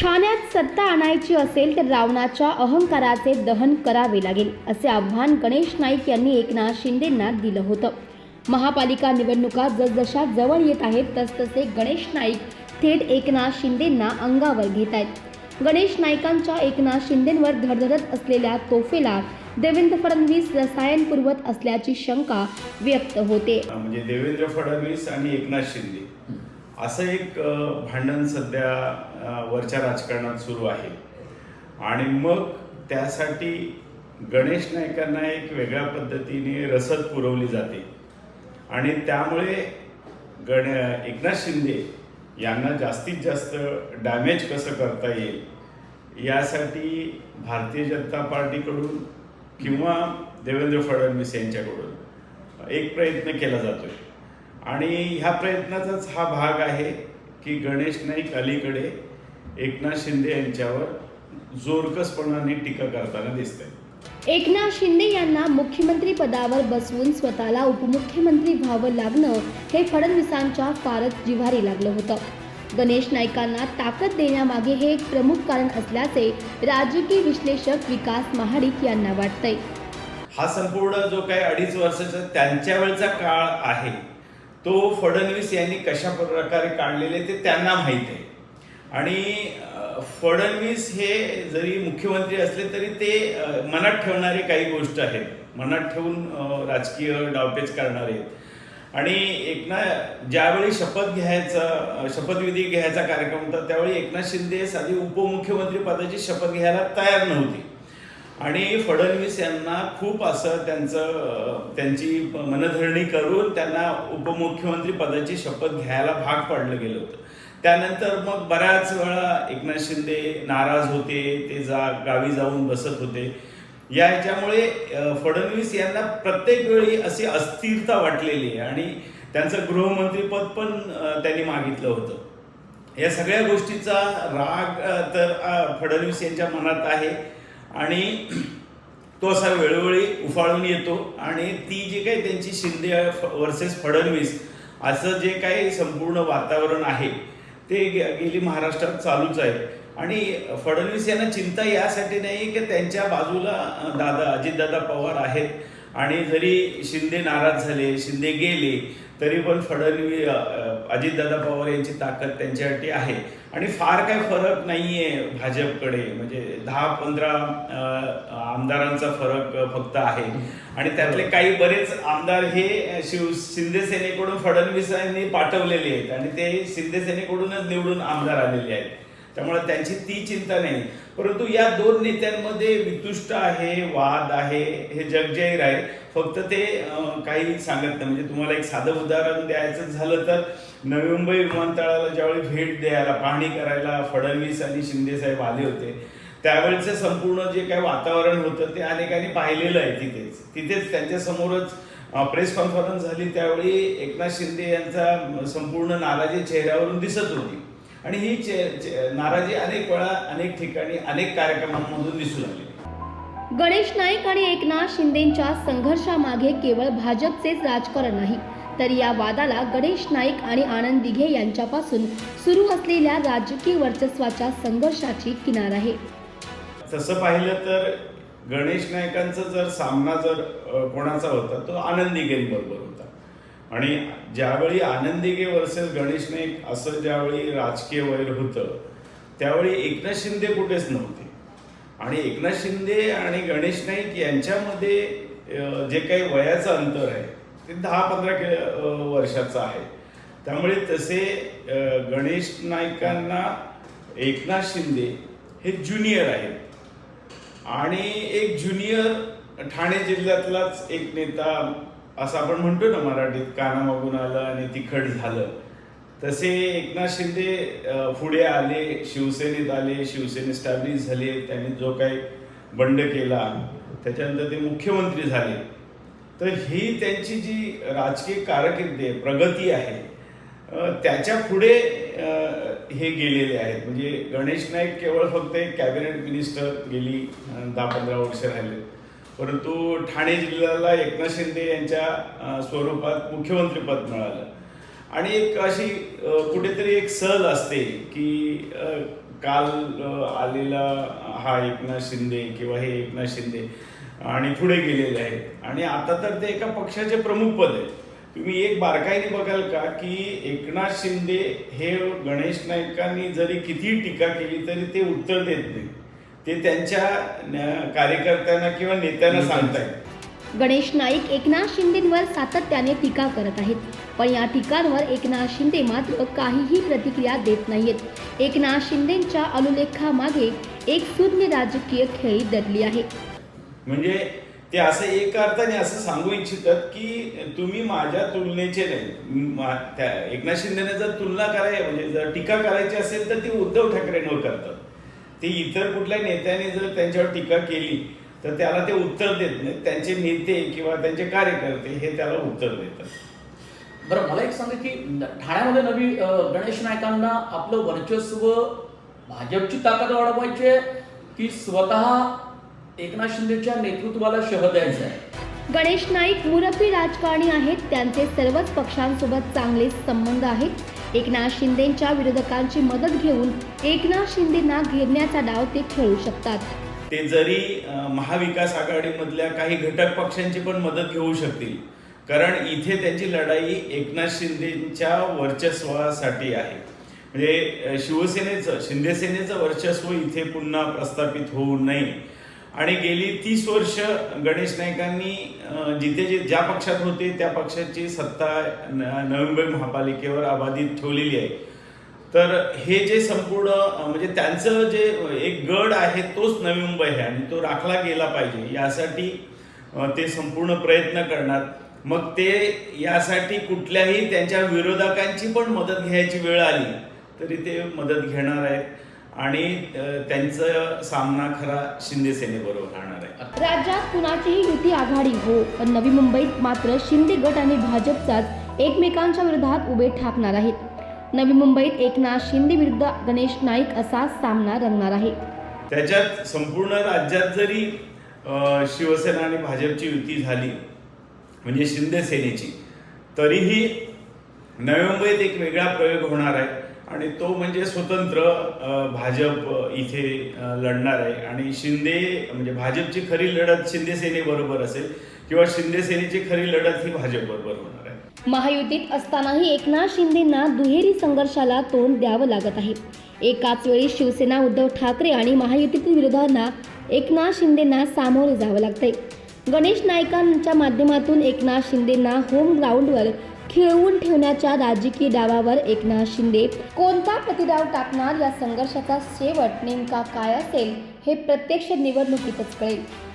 ठाण्यात सत्ता आणायची असेल तर रावणाच्या अहंकाराचे दहन करावे लागेल असे आव्हान गणेश नाईक यांनी एकनाथ शिंदेंना दिलं होतं. महापालिका निवडणुका जसजशा जवळ येत आहेत तसतसे गणेश नाईक थेट एकनाथ शिंदेंना अंगावर घेत आहेत. गणेश नाईकांच्या एकनाथ शिंदेंवर धडधडत असलेल्या तोफेला देवेंद्र फडणवीस रसायन पुरवत असल्याची शंका व्यक्त होते. म्हणजे देवेंद्र फडणवीस आणि एकनाथ शिंदे. असं एक भांडण सध्या वरच्या राजकारणात सुरू आहे. आणि मग त्यासाठी गणेश नायकांना एक वेगळ्या पद्धतीने रसद पुरवली जाते. आणि त्यामुळे गण एकनाथ शिंदे यांना जास्तीत जास्त डॅमेज कसं करता येईल यासाठी भारतीय जनता पार्टीकडून किंवा देवेंद्र फडणवीस यांच्याकडून एक प्रयत्न केला जातोय. आणि ह्या प्रयत्नाचाच हा भाग आहे की गणेश नाईक अलीकडे एकनाथ शिंदे यांच्यावर जोरकसपणाने टीका करताना दिसत आहे एकनाथ शिंदे यांना मुख्यमंत्री पदावर बसवून स्वतःला उपमुख्यमंत्री व्हावं लागणं हे फडणवीसांच्या फारच जिव्हारी लागलं होतं. गणेश नाईकांना ताकद देण्यामागे हे एक प्रमुख कारण असल्याचे राजकीय विश्लेषक विकास महाडिक यांना वाटतंय. हा संपूर्ण जो काही अडीच वर्षाचा त्यांच्या वेळचा काळ आहे तो फडणवीस यांनी कशा प्रकारे काढलेले ते त्यांना माहीत आहे. आणि फडणवीस हे जरी मुख्यमंत्री असले तरी ते मनात ठेवणारे काही गोष्ट आहेत. मनात ठेवून राजकीय डावपेच करणारे आहेत. आणि एकनाथ ज्यावेळी शपथ घ्यायचा शपथविधी घ्यायचा कार्यक्रम होता त्यावेळी एकनाथ शिंदे साधी उपमुख्यमंत्री पदाची शपथ घ्यायला तयार नव्हती. आणि फडणवीस यांना खूप असं त्यांचं त्यांची मनधरणी करून त्यांना उपमुख्यमंत्री पदाची शपथ घ्यायला भाग पाडलं गेलं होतं. त्यानंतर मग बऱ्याच वेळा एकनाथ शिंदे नाराज होते ते जा गावी जाऊन बसत होते. या ह्याच्यामुळे फडणवीस यांना प्रत्येक वेळी अशी अस्थिरता वाटलेली आहे आणि त्यांचं गृहमंत्रीपद पण त्यांनी मागितलं होतं. या सगळ्या गोष्टीचा राग तर फडणवीस यांच्या मनात आहे. आणि तो असा वेळोवेळी उफाळून येतो आणि ती जी काही त्यांची शिंदे वर्सेस फडणवीस असं जे काही संपूर्ण वातावरण आहे ते गेली महाराष्ट्रात चालूच आहे. आणि फडणवीस यांना चिंता यासाठी नाही की त्यांच्या बाजूला दादा अजितदादा पवार आहेत. आणि जरी शिंदे नाराज झाले शिंदे गेले तरी पण फडणवीस अजितदादा पवार यांची ताकद त्यांच्यासाठी आहे. आणि फार काही फरक नाहीये भाजपकडे. म्हणजे दहा पंधरा आमदारांचा फरक फक्त आहे. आणि त्यातले काही बरेच आमदार हे शिव शिंदे सेनेकडून फडणवीस यांनी पाठवलेले आहेत. आणि ते शिंदे सेनेकडूनच निवडून आमदार आलेले आहेत. त्यामुळे त्यांची ती चिंता नाही. परंतु या दोन नेत्यांमध्ये वितुष्ट आहे वाद आहे हे जगजाहीर आहे. फक्त ते काही सांगत नाही. म्हणजे तुम्हाला एक साधं उदाहरण द्यायचं झालं तर नवी मुंबई विमानतळाला ज्यावेळी भेट द्यायला पाहणी करायला फडणवीस आणि शिंदेसाहेब आले होते त्यावेळेचं संपूर्ण जे काही वातावरण होतं ते अनेकांनी पाहिलेलं आहे तिथेच. तिथेच त्यांच्यासमोरच प्रेस कॉन्फरन्स झाली त्यावेळी एकनाथ शिंदे यांचा संपूर्ण नाराजी चेहऱ्यावरून दिसत होती. आणि ही चे- चे- नाराजी अनेक वेळा अनेक ठिकाणी अनेक कार्यक्रमांमधून दिसून आली गणेश नाईक आणि एकनाथ शिंदेच्या संघर्षामागे केवळ भाजपचेच राजकारण नाही तर या वादाला गणेश नाईक आणि आनंद दिघे यांच्यापासून सुरू असलेल्या राजकीय वर्चस्वाच्या संघर्षाची किनार आहे. तसं पाहिलं तर गणेश नायकांचा जर सामना जर कोणाचा होता तो आनंदी बरोबर होता. आणि ज्यावेळी आनंदीगे वर्सेस गणेश नाईक असं ज्यावेळी राजकीय वैर होतं त्यावेळी एकनाथ शिंदे कुठेच नव्हते. आणि एकनाथ शिंदे आणि गणेश नाईक यांच्यामध्ये जे काही वयाचं अंतर आहे ते दहा पंधरा के वर्षाचं आहे. त्यामुळे तसे गणेश नाईकांना एकनाथ शिंदे हे ज्युनियर आहेत. आणि एक ज्युनियर ठाणे जिल्ह्यातलाच एक नेता असं आपण म्हणतो ना मराठीत कानामागून आलं आणि तिखट झालं. तसे एकनाथ शिंदे पुढे आले शिवसेनेत आले शिवसेने स्टॅब्लिश झाले त्यांनी जो काही बंड केला त्याच्यानंतर ते मुख्यमंत्री झाले. तर ही त्यांची जी राजकीय कारकिर्दी आहे प्रगती आहे त्याच्या पुढे हे गेलेले आहेत. म्हणजे गणेश नाईक केवळ फक्त एक कॅबिनेट मिनिस्टर गेली दहा पंधरा वर्ष राहिले. परंतु ठाणे जिल्ह्याला एकनाथ शिंदे यांच्या स्वरूपात मुख्यमंत्रीपद मिळालं. आणि एक अशी कुठेतरी एक सहल असते की काल आलेला हा एकनाथ शिंदे किंवा हे एकनाथ शिंदे आणि पुढे गेलेले आहेत. आणि आता तर ते एका पक्षाचे प्रमुख पद आहे तुम्ही एक बारकाईने बघाल का की एकनाथ शिंदे हे गणेश नाईकांनी जरी किती टीका केली तरी ते उत्तर देत नाही ते त्यांच्या न- कार्यकर्त्यांना किंवा नेत्यांना सांगतायत. गणेश नाईक एकनाथ शिंदेंवर सातत्याने टीका करत आहेत. पण या टीकांवर एकनाथ शिंदे मात्र काहीही प्रतिक्रिया देत नाहीत एकनाथ शिंदेंच्या अनुलेखामागे एक शून्य राजकीय खेळी दडली आहे. म्हणजे ते असं एका अर्थाने असं सांगू इच्छितात की तुम्ही माझ्या तुलनेचे नाही. एकनाथ शिंदेने जर तुलना करायची म्हणजे जर टीका करायची असेल तर ती उद्धव ठाकरेंवर करतात. ते इतर कुठल्या नेत्याने जर त्यांच्यावर टीका केली तर त्याला ते उत्तर देत नाहीत. त्यांचे नेते किंवा त्यांचे कार्यकर्ते हे त्याला उत्तर देतात. बरं मला एक सांगा की न- ठाण्यामध्ये नवी गणेश नायकांना आपलं वर्चस्व भाजपची ताकद वाढवायची आहे की स्वतः एकनाथ शिंदेच्या नेतृत्वाला शह द्यायचं आहे? गणेश नाईक मुरब्बी राजकारणी आहेत. त्यांचे सर्वच पक्षांसोबत चांगले संबंध आहेत. एकनाथ शिंदेच्या विरोधकांची मदत घेऊन एकनाथ शिंदेना घेरण्याचा डाव ते खेळू शकतात. ते जरी महाविकास आघाडीमधल्या काही घटक पक्षांची पण मदत घेऊ शकतील. कारण इथे त्यांची लढाई एकनाथ शिंदेच्या वर्चस्वासाठी आहे. म्हणजे शिवसेनेचं शिंदेसेनेचं वर्चस्व इथे पुन्हा प्रस्थापित होऊ नये. आणि गेली तीस वर्ष गणेश नाईकांनी जिथे जे ज्या पक्षात होते त्या पक्षाची सत्ता नवी मुंबई महापालिकेवर अबाधित ठेवलेली आहे. तर हे जे संपूर्ण म्हणजे त्यांचं जे एक गड आहे तोच नवी मुंबई आहे आणि तो राखला गेला पाहिजे. यासाठी ते संपूर्ण प्रयत्न करणार. मग ते यासाठी कुठल्याही त्यांच्या विरोधकांची पण मदत घ्यायची वेळ आली तरी ते मदत घेणार आहेत. आणि त्यांचा सामना खरा शिंदे सेनेबरोबर राहणार राज्यात कुणाचीही युती आघाडी हो. पण नवी मुंबईत मात्र शिंदे गट आणि भाजपचाच एकमेकांच्या विरोधात उभे ठाकणार आहेत. नवी मुंबईत एकनाथ शिंदे विरुद्ध गणेश नाईक असा सामना रंगणार आहे. त्याच्यात संपूर्ण राज्यात जरी शिवसेना आणि भाजपची युती झाली म्हणजे शिंदे सेनेची तरीही नवी मुंबईत एक वेगळा प्रयोग होणार आहे. आणि तो म्हणजे स्वतंत्र भाजप इथे लढणार आहे. आणि शिंदे म्हणजे भाजपची खरी लढत शिंदे सेनेबरोबर असेल किंवा शिंदे सेनेची खरी लढत ही भाजपबरोबर होणार आहे. महायुतीत असतानाही एकनाथ शिंदेंना दुहेरी संघर्षाला तोंड द्यावं लागत आहे. एकाच वेळी शिवसेना उद्धव ठाकरे आणि महायुतीतील विरोधांना एकनाथ शिंदेंना सामोरे जावं लागतंय. गणेश नायकांच्या माध्यमातून एकनाथ शिंदेंना होम ग्राउंडवर खिळवून ठेवण्याच्या राजकीय डावावर एकनाथ शिंदे. कोणता प्रतिडाव टाकणार या संघर्षाचा शेवट नेमका काय असेल हे प्रत्यक्ष निवडणुकीतच कळेल.